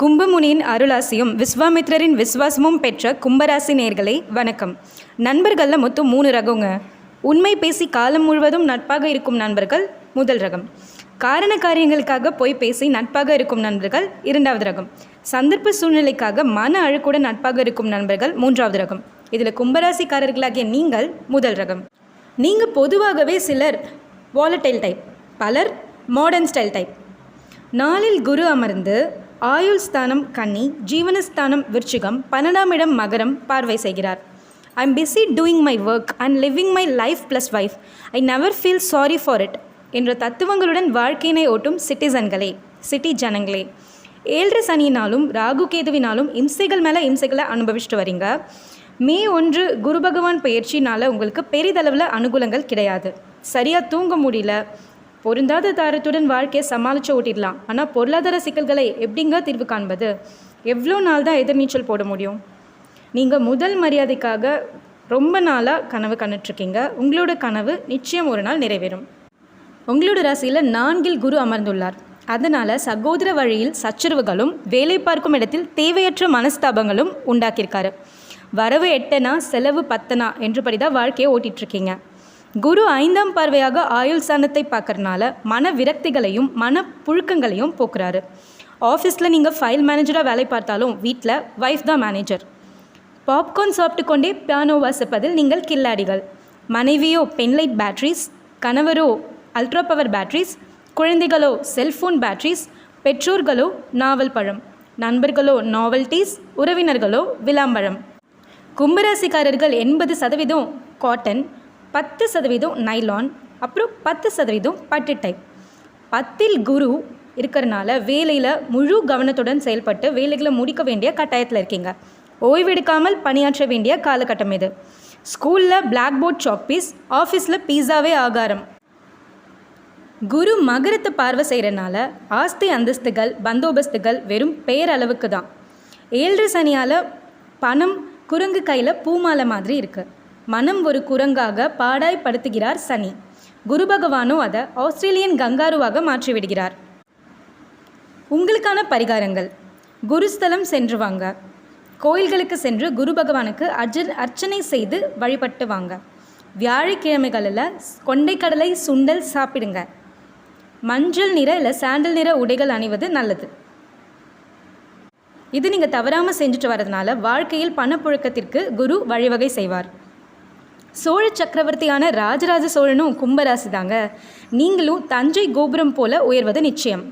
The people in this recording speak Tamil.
கும்பமுனியின் அருளாசியும் விஸ்வாமித்ரரின் விசுவாசமும் பெற்ற கும்பராசி நேர்களே வணக்கம். நண்பர்களில் மொத்தம் மூணு ரகங்க. உண்மை பேசி காலம் முழுவதும் நட்பாக இருக்கும் நண்பர்கள் முதல் ரகம். காரண காரியங்களுக்காக போய் பேசி நட்பாக இருக்கும் நண்பர்கள் இரண்டாவது ரகம். சந்தர்ப்ப சூழ்நிலைக்காக மன அழுக்குடன் நட்பாக இருக்கும் நண்பர்கள் மூன்றாவது ரகம். இதில் கும்பராசிக்காரர்களாகிய நீங்கள் முதல் ரகம். நீங்கள் பொதுவாகவே சிலர் வாலடைல் டைப் பலர் மாடர்ன் ஸ்டைல் டைப் நாளில் குரு அமர்ந்து ஆயுள் ஸ்தானம் கன்னி ஜீவனஸ்தானம் விருச்சிகம் பன்னெண்டாம் இடம் மகரம் பார்வை செய்கிறார். I am busy doing my work and living my life plus wife I never feel sorry for it என்ற தத்துவங்களுடன் வாழ்க்கையினை ஓட்டும் சிட்டிசன்களே சிட்டி ஜனங்களே. ஏழரை சனியினாலும் ராகு கேதுவினாலும் இம்சைகள் மேலே இம்சைகளை அனுபவிச்சுட்டு வரீங்க. மே ஒன்று குரு பகவான் பயிற்சினால் உங்களுக்கு பெரிதளவில் அனுகூலங்கள் கிடையாது. சரியாக தூங்க முடியல பொருந்தாத தாரத்துடன் வாழ்க்கையை சமாளித்து ஓட்டிடலாம். ஆனால் பொருளாதார சிக்கல்களை எப்படிங்க தீர்வு காண்பது? எவ்வளோ நாள் தான் எதிர்நீச்சல் போட முடியும்? நீங்கள் முதல் மரியாதைக்காக ரொம்ப நாளாக கனவு கண்டுட்ருக்கீங்க. உங்களோட கனவு நிச்சயம் ஒரு நாள் நிறைவேறும். உங்களோட ராசியில் நான்கில் குரு அமர்ந்துள்ளார். அதனால் சகோதர வழியில் சச்சரவுகளும் வேலை பார்க்கும் இடத்தில் தேவையற்ற மனஸ்தாபங்களும் உண்டாக்கியிருக்காரு. வரவு எட்டனா செலவு பத்தனா என்றபடி தான் வாழ்க்கையை ஓட்டிகிட்ருக்கீங்க குரு ஐந்தாம் பார்வையாக ஆயுள் சாணத்தை பார்க்கறனால மன விரக்திகளையும் மன புழுக்கங்களையும் போக்குறாரு. ஆஃபீஸில் நீங்கள் ஃபைல் மேனேஜராக வேலை பார்த்தாலும் வீட்டில் ஒய்ஃப் தான் மேனேஜர் பாப்கார்ன் சாப்பிட்டு கொண்டே பியானோ வாசிப்பதில் நீங்கள் கில்லாடிகள். மனைவியோ பென்லைட் பேட்ரிஸ் கணவரோ அல்ட்ரா பவர் பேட்ரிஸ் குழந்தைகளோ செல்ஃபோன் பேட்ரிஸ் பெற்றோர்களோ நாவல் பழம் நண்பர்களோ நாவல்டீஸ் உறவினர்களோ விளாம்பழம். கும்பராசிக்காரர்கள் எண்பது சதவீதம் காட்டன் பத்து சதவீதம் நைலான் அப்புறம் பத்து சதவீதம் பட்டு டைப் பத்தில் குரு இருக்கிறனால வேலையில் முழு கவனத்துடன் செயல்பட்டு வேலைகளை முடிக்க வேண்டிய கட்டாயத்தில் இருக்கீங்க. ஓய்வெடுக்காமல் பணியாற்ற வேண்டிய காலகட்டம் இது. ஸ்கூலில் பிளாக் போர்ட் சாப்பீஸ் ஆஃபீஸில் பீஸாவே ஆகாரம். குரு மகரத்தை பார்வை செய்கிறனால ஆஸ்தி அந்தஸ்துகள் பந்தோபஸ்துகள் வெறும் பெயரளவுக்கு தான் ஏழரை சனியால் பணம் குரங்கு கையில் பூமாலை மாதிரி இருக்குது மனம் ஒரு குரங்காக பாடாய்படுத்துகிறார் சனி. குரு பகவானோ அதை ஆஸ்திரேலியன் கங்காருவாக மாற்றிவிடுகிறார். உங்களுக்கான பரிகாரங்கள். குருஸ்தலம் சென்று வாங்க. கோயில்களுக்கு சென்று குரு பகவானுக்கு அர்ஜ அர்ச்சனை செய்து வழிபட்டு வாங்க. வியாழக்கிழமைகளில் கொண்டைக்கடலை சுண்டல் சாப்பிடுங்க. மஞ்சள் நிற இல்லை சாண்டல் நிற உடைகள் அணிவது நல்லது. இது நீங்கள் தவறாமல் செஞ்சுட்டு வரதுனால வாழ்க்கையில் பணப்புழக்கத்திற்கு குரு வழிவகை செய்வார். சோழ சக்கரவர்த்தியான ராஜராஜ சோழனும் கும்பராசி தாங்க நீங்களும் தஞ்சை கோபுரம் போல உயர்வது நிச்சயம்.